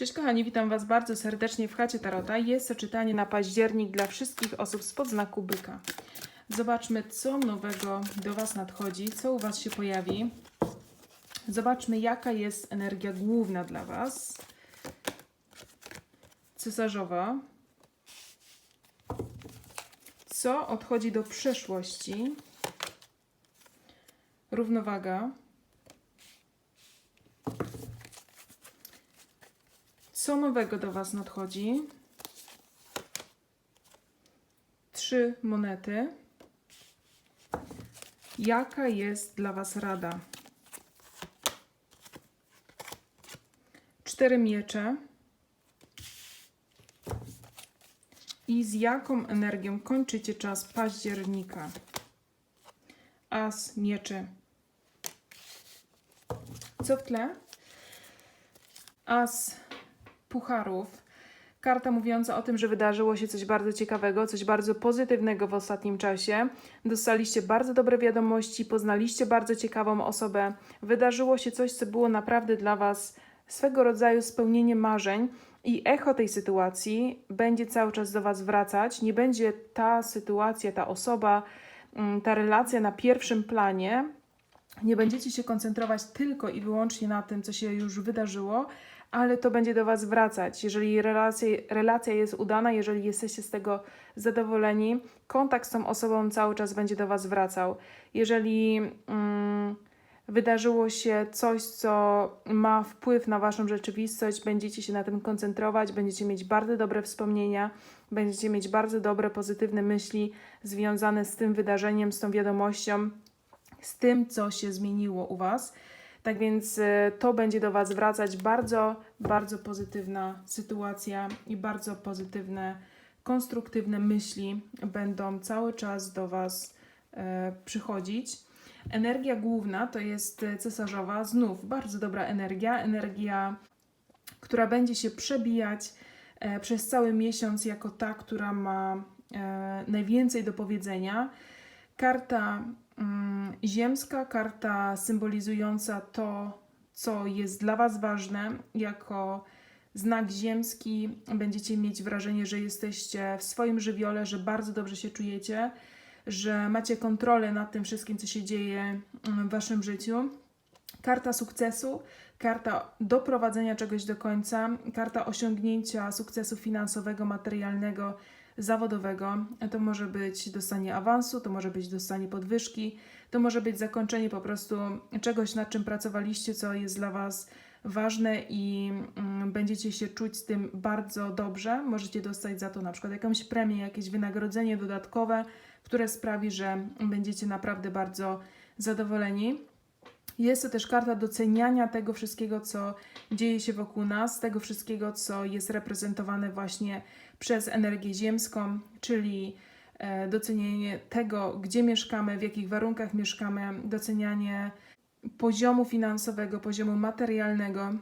Cześć kochani, witam Was bardzo serdecznie w chacie Tarota. Jest to czytanie na październik dla wszystkich osób spod znaku byka. Zobaczmy, co nowego do Was nadchodzi, co u Was się pojawi. Zobaczmy, jaka jest energia główna dla Was. Cesarzowa. Co odchodzi do przeszłości? Równowaga. Co nowego do Was nadchodzi? Trzy monety. Jaka jest dla Was rada? Cztery miecze. I z jaką energią kończycie czas października? As mieczy. Co w tle? As pucharów. Karta mówiąca o tym, że wydarzyło się coś bardzo ciekawego, coś bardzo pozytywnego w ostatnim czasie. Dostaliście bardzo dobre wiadomości, poznaliście bardzo ciekawą osobę. Wydarzyło się coś, co było naprawdę dla Was swego rodzaju spełnienie marzeń. I echo tej sytuacji będzie cały czas do Was wracać. Nie będzie ta sytuacja, ta osoba, mm, ta relacja na pierwszym planie. Nie będziecie się koncentrować tylko i wyłącznie na tym, co się już wydarzyło, ale to będzie do Was wracać. Jeżeli relacja, relacja jest udana, jeżeli jesteście z tego zadowoleni, kontakt z tą osobą cały czas będzie do Was wracał. Jeżeli mm, wydarzyło się coś, co ma wpływ na Waszą rzeczywistość, będziecie się na tym koncentrować, będziecie mieć bardzo dobre wspomnienia, będziecie mieć bardzo dobre, pozytywne myśli związane z tym wydarzeniem, z tą wiadomością, z tym, co się zmieniło u Was. Tak więc y, to będzie do Was wracać. Bardzo, bardzo pozytywna sytuacja i bardzo pozytywne, konstruktywne myśli będą cały czas do Was e, przychodzić. Energia główna to jest cesarzowa, znów bardzo dobra energia, energia, która będzie się przebijać e, przez cały miesiąc jako ta, która ma e, najwięcej do powiedzenia. Karta ziemska, karta symbolizująca to, co jest dla Was ważne, jako znak ziemski będziecie mieć wrażenie, że jesteście w swoim żywiole, że bardzo dobrze się czujecie, że macie kontrolę nad tym wszystkim, co się dzieje mm, w Waszym życiu. Karta sukcesu, karta doprowadzenia czegoś do końca, karta osiągnięcia sukcesu finansowego, materialnego, zawodowego. To może być dostanie awansu, to może być dostanie podwyżki, to może być zakończenie po prostu czegoś, nad czym pracowaliście, co jest dla Was ważne i mm, będziecie się czuć z tym bardzo dobrze. Możecie dostać za to na przykład jakąś premię, jakieś wynagrodzenie dodatkowe, które sprawi, że będziecie naprawdę bardzo zadowoleni. Jest to też karta doceniania tego wszystkiego, co dzieje się wokół nas, tego wszystkiego, co jest reprezentowane właśnie przez energię ziemską, czyli e, docenienie tego, gdzie mieszkamy, w jakich warunkach mieszkamy, docenianie poziomu finansowego, poziomu materialnego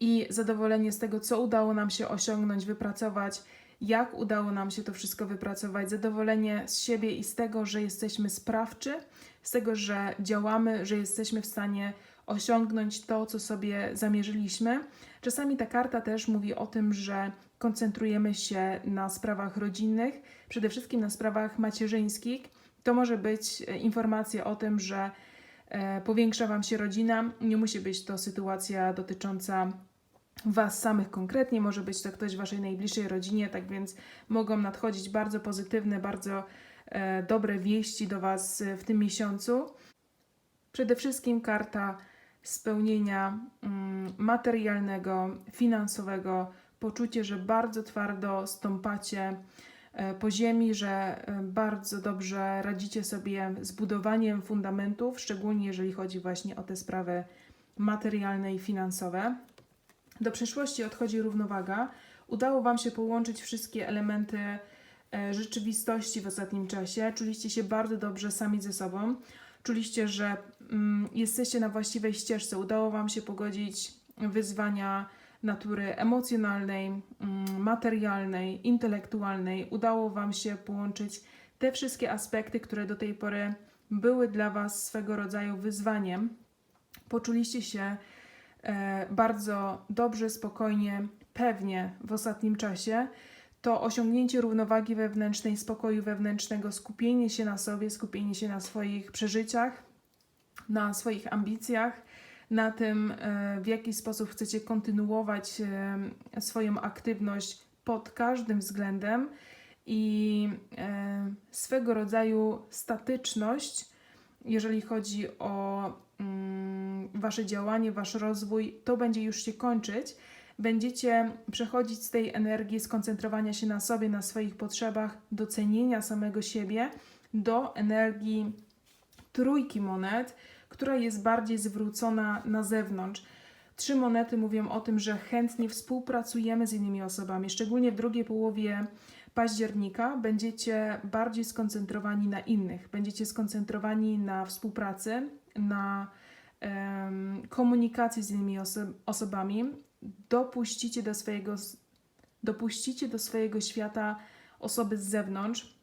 i zadowolenie z tego, co udało nam się osiągnąć, wypracować, jak udało nam się to wszystko wypracować, zadowolenie z siebie i z tego, że jesteśmy sprawczy, z tego, że działamy, że jesteśmy w stanie osiągnąć to, co sobie zamierzyliśmy. Czasami ta karta też mówi o tym, że koncentrujemy się na sprawach rodzinnych, przede wszystkim na sprawach macierzyńskich. To może być e, informacja o tym, że e, powiększa Wam się rodzina. Nie musi być to sytuacja dotycząca Was samych konkretnie, może być to ktoś w Waszej najbliższej rodzinie, tak więc mogą nadchodzić bardzo pozytywne, bardzo e, dobre wieści do Was e, w tym miesiącu. Przede wszystkim karta spełnienia mm, materialnego, finansowego, poczucie, że bardzo twardo stąpacie e, po ziemi, że e, bardzo dobrze radzicie sobie z budowaniem fundamentów, szczególnie jeżeli chodzi właśnie o te sprawy materialne i finansowe. Do przyszłości odchodzi równowaga. Udało Wam się połączyć wszystkie elementy e, rzeczywistości w ostatnim czasie. Czuliście się bardzo dobrze sami ze sobą. Czuliście, że mm, jesteście na właściwej ścieżce. Udało Wam się pogodzić wyzwania natury emocjonalnej, mm, materialnej, intelektualnej. Udało Wam się połączyć te wszystkie aspekty, które do tej pory były dla Was swego rodzaju wyzwaniem. Poczuliście się bardzo dobrze, spokojnie, pewnie w ostatnim czasie, to osiągnięcie równowagi wewnętrznej, spokoju wewnętrznego, skupienie się na sobie, skupienie się na swoich przeżyciach, na swoich ambicjach, na tym, e, w jaki sposób chcecie kontynuować e, swoją aktywność pod każdym względem i e, swego rodzaju statyczność, jeżeli chodzi o Wasze działanie, Wasz rozwój, to będzie już się kończyć. Będziecie przechodzić z tej energii skoncentrowania się na sobie, na swoich potrzebach, docenienia samego siebie, do energii trójki monet, która jest bardziej zwrócona na zewnątrz. Trzy monety mówią o tym, że chętnie współpracujemy z innymi osobami, szczególnie w drugiej połowie października będziecie bardziej skoncentrowani na innych, będziecie skoncentrowani na współpracy, na em, komunikacji z innymi oso- osobami. Dopuścicie do swojego, dopuścicie do swojego świata osoby z zewnątrz.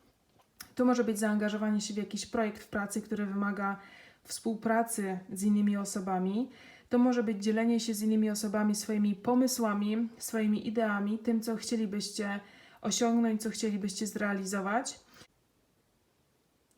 To może być zaangażowanie się w jakiś projekt w pracy, który wymaga współpracy z innymi osobami. To może być dzielenie się z innymi osobami swoimi pomysłami, swoimi ideami, tym, co chcielibyście osiągnąć, co chcielibyście zrealizować.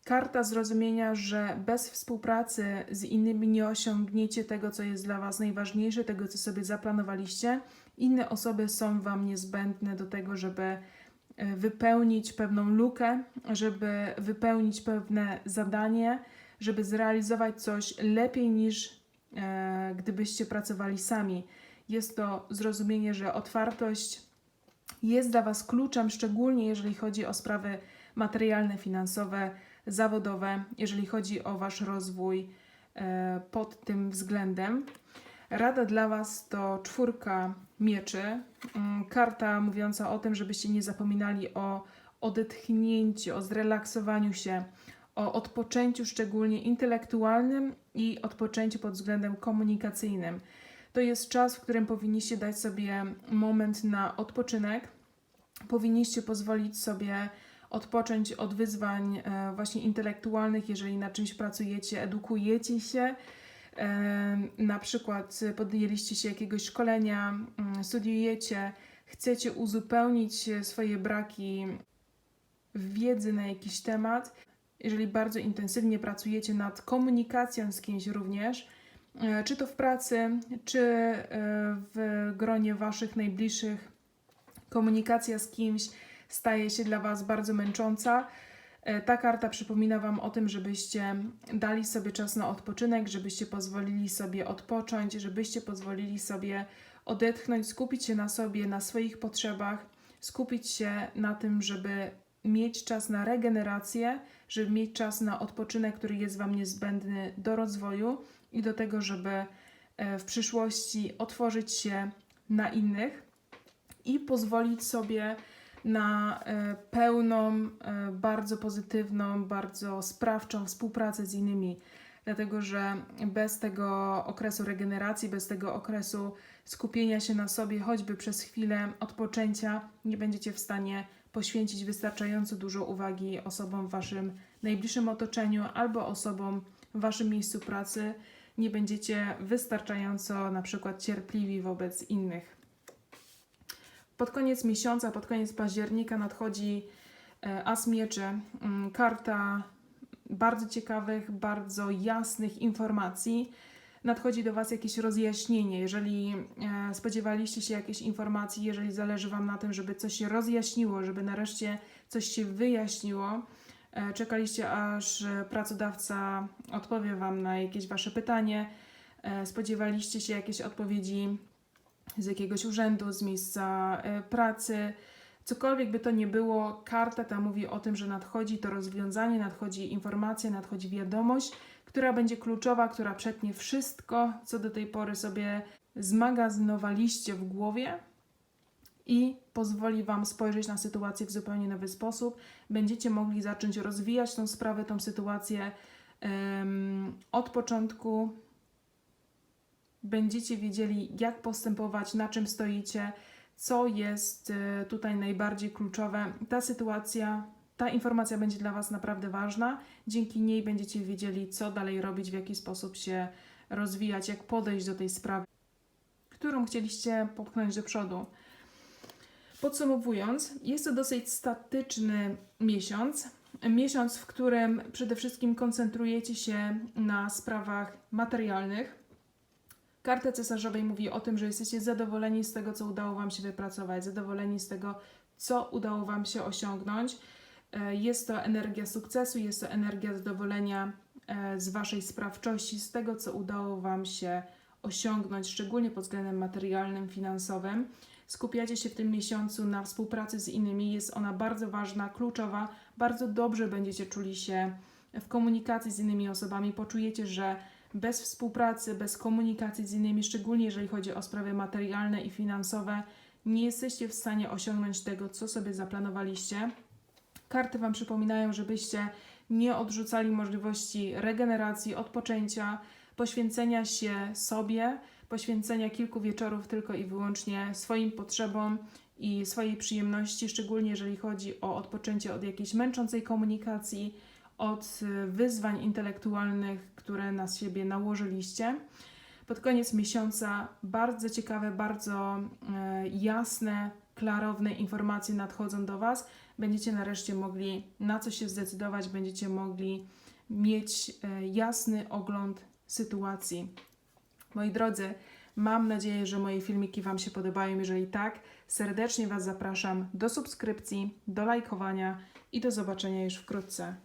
Karta zrozumienia, że bez współpracy z innymi nie osiągniecie tego, co jest dla Was najważniejsze, tego, co sobie zaplanowaliście. Inne osoby są Wam niezbędne do tego, żeby e, wypełnić pewną lukę, żeby wypełnić pewne zadanie, żeby zrealizować coś lepiej niż e, gdybyście pracowali sami. Jest to zrozumienie, że otwartość jest dla Was kluczem, szczególnie jeżeli chodzi o sprawy materialne, finansowe, zawodowe, jeżeli chodzi o Wasz rozwój e, pod tym względem. Rada dla Was to czwórka mieczy, mm, karta mówiąca o tym, żebyście nie zapominali o odetchnięciu, o zrelaksowaniu się, o odpoczęciu szczególnie intelektualnym i odpoczęciu pod względem komunikacyjnym. To jest czas, w którym powinniście dać sobie moment na odpoczynek. Powinniście pozwolić sobie odpocząć od wyzwań e, właśnie intelektualnych, jeżeli na czymś pracujecie, edukujecie się. E, na przykład podjęliście się jakiegoś szkolenia, mm, studiujecie, chcecie uzupełnić swoje braki wiedzy na jakiś temat. Jeżeli bardzo intensywnie pracujecie nad komunikacją z kimś również, e, czy to w pracy, czy w gronie Waszych najbliższych, komunikacja z kimś staje się dla Was bardzo męcząca. E, Ta karta przypomina Wam o tym, żebyście dali sobie czas na odpoczynek, żebyście pozwolili sobie odpocząć, żebyście pozwolili sobie odetchnąć, skupić się na sobie, na swoich potrzebach, skupić się na tym, żeby mieć czas na regenerację, żeby mieć czas na odpoczynek, który jest Wam niezbędny do rozwoju i do tego, żeby e, w przyszłości otworzyć się na innych i pozwolić sobie na e, pełną, e, bardzo pozytywną, bardzo sprawczą współpracę z innymi. Dlatego, że bez tego okresu regeneracji, bez tego okresu skupienia się na sobie, choćby przez chwilę odpoczęcia, nie będziecie w stanie poświęcić wystarczająco dużo uwagi osobom w Waszym najbliższym otoczeniu albo osobom w Waszym miejscu pracy. Nie będziecie wystarczająco na przykład cierpliwi wobec innych. Pod koniec miesiąca, pod koniec października nadchodzi e, As Mieczy, mm, karta bardzo ciekawych, bardzo jasnych informacji. Nadchodzi do Was jakieś rozjaśnienie. Jeżeli e, spodziewaliście się jakiejś informacji, jeżeli zależy Wam na tym, żeby coś się rozjaśniło, żeby nareszcie coś się wyjaśniło, e, czekaliście aż pracodawca odpowie Wam na jakieś Wasze pytanie, spodziewaliście się jakiejś odpowiedzi z jakiegoś urzędu, z miejsca e, pracy, cokolwiek by to nie było, karta ta mówi o tym, że nadchodzi to rozwiązanie, nadchodzi informacja, nadchodzi wiadomość, która będzie kluczowa, która przetnie wszystko, co do tej pory sobie zmagazynowaliście w głowie i pozwoli Wam spojrzeć na sytuację w zupełnie nowy sposób. Będziecie mogli zacząć rozwijać tą sprawę, tą sytuację od początku, będziecie wiedzieli, jak postępować, na czym stoicie, co jest e, tutaj najbardziej kluczowe. Ta sytuacja, ta informacja będzie dla Was naprawdę ważna. Dzięki niej będziecie wiedzieli, co dalej robić, w jaki sposób się rozwijać, jak podejść do tej sprawy. którą chcieliście popchnąć do przodu. Podsumowując, jest to dosyć statyczny miesiąc. Miesiąc, w którym przede wszystkim koncentrujecie się na sprawach materialnych. Karta cesarzowej mówi o tym, że jesteście zadowoleni z tego, co udało Wam się wypracować, zadowoleni z tego, co udało Wam się osiągnąć. E, Jest to energia sukcesu, jest to energia zadowolenia e, z Waszej sprawczości, z tego, co udało Wam się osiągnąć, szczególnie pod względem materialnym, finansowym. Skupiacie się w tym miesiącu na współpracy z innymi, jest ona bardzo ważna, kluczowa. Bardzo dobrze będziecie czuli się w komunikacji z innymi osobami. Poczujecie, że bez współpracy, bez komunikacji z innymi, szczególnie jeżeli chodzi o sprawy materialne i finansowe, nie jesteście w stanie osiągnąć tego, co sobie zaplanowaliście. Karty Wam przypominają, żebyście nie odrzucali możliwości regeneracji, odpoczęcia, poświęcenia się sobie, poświęcenia kilku wieczorów tylko i wyłącznie swoim potrzebom i swojej przyjemności, szczególnie jeżeli chodzi o odpoczęcie od jakiejś męczącej komunikacji, od wyzwań intelektualnych, które na siebie nałożyliście. Pod koniec miesiąca bardzo ciekawe, bardzo e, jasne, klarowne informacje nadchodzą do Was. Będziecie nareszcie mogli na coś się zdecydować, będziecie mogli mieć e, jasny ogląd sytuacji. Moi drodzy, mam nadzieję, że moje filmiki Wam się podobają. Jeżeli tak, serdecznie Was zapraszam do subskrypcji, do lajkowania i do zobaczenia już wkrótce.